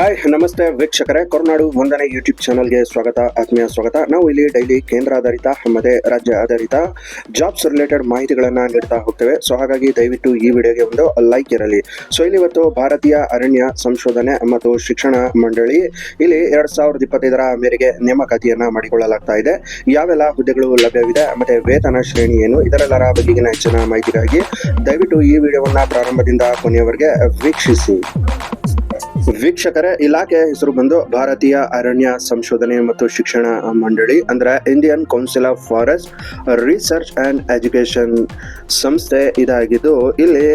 Hi ನಮಸ್ತೆ ವೀಕ್ಷಕರೇ. ಕೊರನಾಡು ಒಂದನೇ ಯೂಟ್ಯೂಬ್ ಚಾನಲ್ಗೆ ಸ್ವಾಗತ, ಆತ್ಮೀಯ ಸ್ವಾಗತ. ನಾವು ಇಲ್ಲಿ ಡೈಲಿ ಕೇಂದ್ರ ಆಧಾರಿತ ಮತ್ತೆ ರಾಜ್ಯ ಆಧಾರಿತ ಜಾಬ್ಸ್ ರಿಲೇಟೆಡ್ ಮಾಹಿತಿಗಳನ್ನು ನೀಡ್ತಾ ಹೋಗ್ತೇವೆ. ಸೊ ಹಾಗಾಗಿ ದಯವಿಟ್ಟು ಈ ವಿಡಿಯೋಗೆ ಒಂದು ಲೈಕ್ ಇರಲಿ. ಸೊ ಇಲ್ಲಿ ಇವತ್ತು ಭಾರತೀಯ ಅರಣ್ಯ ಸಂಶೋಧನೆ ಮತ್ತು ಶಿಕ್ಷಣ ಮಂಡಳಿ, ಇಲ್ಲಿ ಎರಡ್ ಸಾವಿರದ ಇಪ್ಪತ್ತೈದರ ಮೇರೆಗೆ ನೇಮಕಾತಿಯನ್ನು ಮಾಡಿಕೊಳ್ಳಲಾಗ್ತಾ ಇದೆ. ಯಾವೆಲ್ಲ ಹುದ್ದೆಗಳು ಲಭ್ಯವಿದೆ ಮತ್ತೆ ವೇತನ ಶ್ರೇಣಿ ಏನು, ಇದರೆಲ್ಲರ ಬಗೆಗಿನ ಹೆಚ್ಚಿನ ಮಾಹಿತಿಗಾಗಿ ದಯವಿಟ್ಟು ಈ ವಿಡಿಯೋವನ್ನು ಪ್ರಾರಂಭದಿಂದ ಕೊನೆಯವರೆಗೆ ವೀಕ್ಷಿಸಿ. ವೀಕ್ಷಕರೇ, ಇಲಾಖೆ ಹೆಸರು ಬಂದು ಭಾರತೀಯ ಅರಣ್ಯ ಸಂಶೋಧನೆ ಮತ್ತು ಶಿಕ್ಷಣ ಮಂಡಳಿ, ಅಂದ್ರೆ Indian council of forest research and education ಸಂಸ್ಥೆ ಇದಾಗಿದ್ದು, ಇಲ್ಲಿ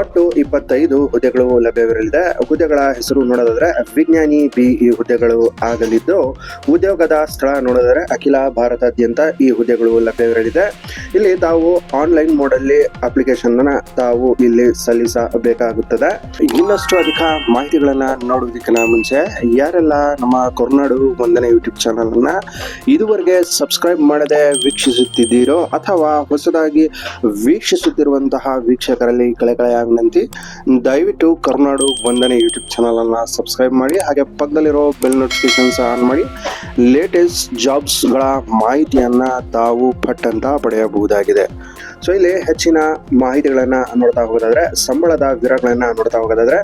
ಒಟ್ಟು ಇಪ್ಪತ್ತೈದು ಹುದ್ದೆಗಳು ಲಭ್ಯವಿರಲಿದೆ. ಹುದ್ದೆಗಳ ಹೆಸರು ನೋಡೋದಾದ್ರೆ ವಿಜ್ಞಾನಿ ಬಿ ಈ ಹುದ್ದೆಗಳು ಆಗಲಿದ್ದು, ಉದ್ಯೋಗದ ಸ್ಥಳ ನೋಡಿದರೆ ಅಖಿಲ ಭಾರತಾದ್ಯಂತ ಈ ಹುದ್ದೆಗಳು ಲಭ್ಯವಿರಲಿದೆ. ಇಲ್ಲಿ ತಾವು ಆನ್ಲೈನ್ ಮೋಡಲ್ಲಿ ಅಪ್ಲಿಕೇಶನ್ ತಾವು ಇಲ್ಲಿ ಸಲ್ಲಿಸಬೇಕಾಗುತ್ತದೆ. ಇನ್ನಷ್ಟು ಅಧಿಕ ಮಾಹಿತಿಗಳನ್ನ ನೋಡುವುದಕ್ಕಿಂತ ಮುಂಚೆ, ಯಾರೆಲ್ಲ ನಮ್ಮ ಕೊರ್ನಾಡು ಒಂದನೇ ಯೂಟ್ಯೂಬ್ ಚಾನಲ್ ಅನ್ನ ಇದುವರೆಗೆ ಸಬ್ಸ್ಕ್ರೈಬ್ ಮಾಡದೆ ವೀಕ್ಷಿಸುತ್ತಿದ್ದೀರೋ ಅಥವಾ ಹೊಸದಾಗಿ ವೀಕ್ಷಿಸುತ್ತಿರುವಂತಹ ವೀಕ್ಷಕರಲ್ಲಿ ಕಳೆಕಳೆಯ ವಿನಂತಿ, ದಯವಿಟ್ಟು ಕರ್ನಾಡು ಒಂದನೇ ಯೂಟ್ಯೂಬ್ ಚಾನಲ್ ಅನ್ನ ಸಬ್ಸ್ಕ್ರೈಬ್ ಮಾಡಿ, ಹಾಗೆ ಪಕ್ಕದಲ್ಲಿರೋ ಬೆಲ್ ನೋಟಿಫಿಕೇಶನ್ಸ್ ಆನ್ ಮಾಡಿ ಲೇಟೆಸ್ಟ್ ಜಾಬ್ಸ್ಗಳ ಮಾಹಿತಿಯನ್ನು ತಾವು ಪಟ್ಟಂತ ಪಡೆಯಬಹುದಾಗಿದೆ. ಸೊ ಇಲ್ಲಿ ಹೆಚ್ಚಿನ ಮಾಹಿತಿಗಳನ್ನ ನೋಡ್ತಾ ಹೋಗೋದಾದ್ರೆ, ಸಂಬಳದ ವಿವರಗಳನ್ನ ನೋಡ್ತಾ ಹೋಗೋದಾದ್ರೆ,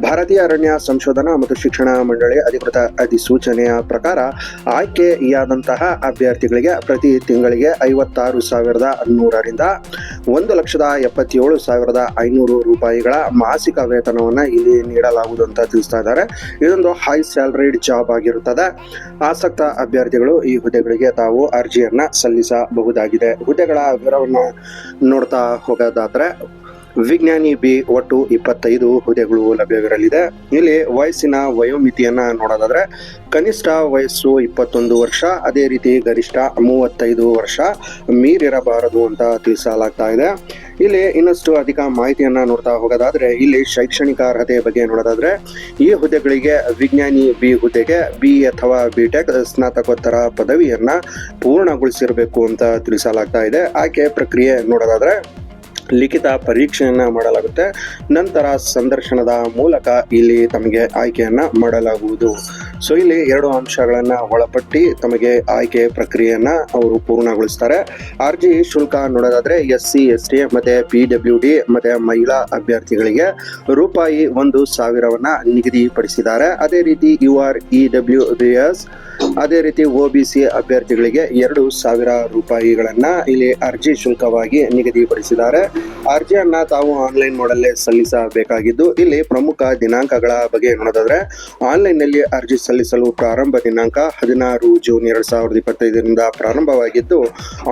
ಭಾರತೀಯ ಅರಣ್ಯ ಸಂಶೋಧನಾ ಮತ್ತು ಶಿಕ್ಷಣ ಮಂಡಳಿ ಅಧಿಕೃತ ಅಧಿಸೂಚನೆಯ ಪ್ರಕಾರ ಆಯ್ಕೆಯಾದಂತಹ ಅಭ್ಯರ್ಥಿಗಳಿಗೆ ಪ್ರತಿ ತಿಂಗಳಿಗೆ ಐವತ್ತಾರು ಸಾವಿರದ ನೂರರಿಂದ ಒಂದು ಲಕ್ಷದ ಎಪ್ಪತ್ತೇಳು ಸಾವಿರದ ಐನೂರು ರೂಪಾಯಿಗಳ ಮಾಸಿಕ ವೇತನವನ್ನು ಇಲ್ಲಿ ನೀಡಲಾಗುವುದು ಅಂತ ತಿಳಿಸ್ತಾ ಇದ್ದಾರೆ. ಇದೊಂದು ಹೈ ಸ್ಯಾಲರಿಡ್ ಜಾಬ್ ಆಗಿರುತ್ತದೆ. ಆಸಕ್ತ ಅಭ್ಯರ್ಥಿಗಳು ಈ ಹುದ್ದೆಗಳಿಗೆ ತಾವು ಅರ್ಜಿಯನ್ನು ಸಲ್ಲಿಸಬಹುದಾಗಿದೆ. ಹುದ್ದೆಗಳ ವಿವರವನ್ನು ನೋಡ್ತಾ ಹೋಗೋದಾದ್ರೆ, ವಿಜ್ಞಾನಿ ಬಿ ಒಟ್ಟು ಇಪ್ಪತ್ತೈದು ಹುದ್ದೆಗಳು ಲಭ್ಯವಿರಲಿದೆ. ಇಲ್ಲಿ ವಯಸ್ಸಿನ ವಯೋಮಿತಿಯನ್ನ ನೋಡೋದಾದ್ರೆ, ಕನಿಷ್ಠ ವಯಸ್ಸು ಇಪ್ಪತ್ತೊಂದು ವರ್ಷ, ಅದೇ ರೀತಿ ಗರಿಷ್ಠ ಮೂವತ್ತೈದು ವರ್ಷ ಮೀರಿರಬಾರದು ಅಂತ ತಿಳಿಸಲಾಗ್ತಾ ಇದೆ. ಇಲ್ಲಿ ಇನ್ನಷ್ಟು ಅಧಿಕ ಮಾಹಿತಿಯನ್ನ ನೋಡ್ತಾ ಹೋಗೋದಾದ್ರೆ, ಇಲ್ಲಿ ಶೈಕ್ಷಣಿಕ ಅರ್ಹತೆ ಬಗ್ಗೆ ನೋಡೋದಾದ್ರೆ, ಈ ಹುದ್ದೆಗಳಿಗೆ ವಿಜ್ಞಾನಿ ಬಿ ಹುದ್ದೆಗೆ ಬಿ ಅಥವಾ ಬಿ ಟೆಕ್ ಸ್ನಾತಕೋತ್ತರ ಪದವಿಯನ್ನ ಪೂರ್ಣಗೊಳಿಸಿರಬೇಕು ಅಂತ ತಿಳಿಸಲಾಗ್ತಾ ಇದೆ. ಆಯ್ಕೆ ಪ್ರಕ್ರಿಯೆ ನೋಡೋದಾದ್ರೆ ಲಿಖಿತ ಪರೀಕ್ಷೆಯನ್ನ ಮಾಡಲಾಗುತ್ತೆ. ನಂತರ ಸಂದರ್ಶನದ ಮೂಲಕ ಇಲ್ಲಿ ತಮಗೆ ಆಯ್ಕೆಯನ್ನ ಮಾಡಲಾಗುವುದು. ಸೊ ಇಲ್ಲಿ ಎರಡು ಅಂಶಗಳನ್ನ ಒಳಪಟ್ಟಿ ತಮಗೆ ಆಯ್ಕೆ ಪ್ರಕ್ರಿಯೆಯನ್ನ ಅವರು ಪೂರ್ಣಗೊಳಿಸ್ತಾರೆ. ಅರ್ಜಿ ಶುಲ್ಕ ನೋಡೋದಾದ್ರೆ ಎಸ್ ಸಿ, ಎಸ್ ಟಿ ಮತ್ತೆ ಪಿ ಡಬ್ಲ್ಯೂ ಡಿ ಮತ್ತೆ ಮಹಿಳಾ ಅಭ್ಯರ್ಥಿಗಳಿಗೆ ರೂಪಾಯಿ ಒಂದು ಸಾವಿರವನ್ನ ನಿಗದಿಪಡಿಸಿದ್ದಾರೆ. ಅದೇ ರೀತಿ U R E W B S ಅದೇ ರೀತಿ ಒ ಅಭ್ಯರ್ಥಿಗಳಿಗೆ ಎರಡು ಸಾವಿರ ರೂಪಾಯಿಗಳನ್ನ ಇಲ್ಲಿ ಅರ್ಜಿ ಶುಲ್ಕವಾಗಿ ನಿಗದಿಪಡಿಸಿದ್ದಾರೆ. ಅರ್ಜಿಯನ್ನ ತಾವು ಆನ್ಲೈನ್ ಮಾಡಲ್ಲೇ ಸಲ್ಲಿಸಬೇಕಾಗಿದ್ದು, ಇಲ್ಲಿ ಪ್ರಮುಖ ದಿನಾಂಕಗಳ ಬಗ್ಗೆ ನೋಡೋದಾದ್ರೆ ಆನ್ಲೈನ್ನಲ್ಲಿ ಅರ್ಜಿ ಸಲ್ಲಿಸಲು ಪ್ರಾರಂಭ ದಿನಾಂಕ ಹದಿನಾರು ಜೂನ್ ಎರಡ್ ಸಾವಿರದ ಇಪ್ಪತ್ತೈದರಿಂದ ಪ್ರಾರಂಭವಾಗಿದ್ದು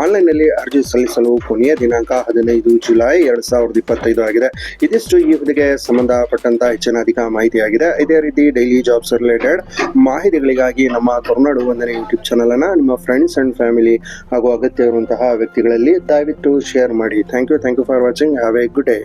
ಆನ್ಲೈನ್ನಲ್ಲಿ ಅರ್ಜಿ ಸಲ್ಲಿಸಲು ಕೊನೆಯ ದಿನಾಂಕ ಹದಿನೈದು ಜುಲೈ ಎರಡ್ ಸಾವಿರದ ಇಪ್ಪತ್ತೈದು ಆಗಿದೆ. ಇದಿಷ್ಟು ಈ ಹುದ್ದೆಗೆ ಸಂಬಂಧಪಟ್ಟಂತ ಹೆಚ್ಚಿನ ಅಧಿಕ ಮಾಹಿತಿಯಾಗಿದೆ. ಇದೇ ರೀತಿ ಡೈಲಿ ಜಾಬ್ಸ್ ರಿಲೇಟೆಡ್ ಮಾಹಿತಿಗಳಿಗಾಗಿ ನಮ್ಮ ಕರ್ನಾಡು ಒಂದನೇ ಯೂಟ್ಯೂಬ್ ಚಾನಲ್ ಅನ್ನ ನಿಮ್ಮ ಫ್ರೆಂಡ್ಸ್ ಅಂಡ್ ಫ್ಯಾಮಿಲಿ ಹಾಗೂ ಅಗತ್ಯ ಇರುವಂತಹ ವ್ಯಕ್ತಿಗಳಲ್ಲಿ ದಯವಿಟ್ಟು ಶೇರ್ ಮಾಡಿ. Thank you thank you for watching have a good day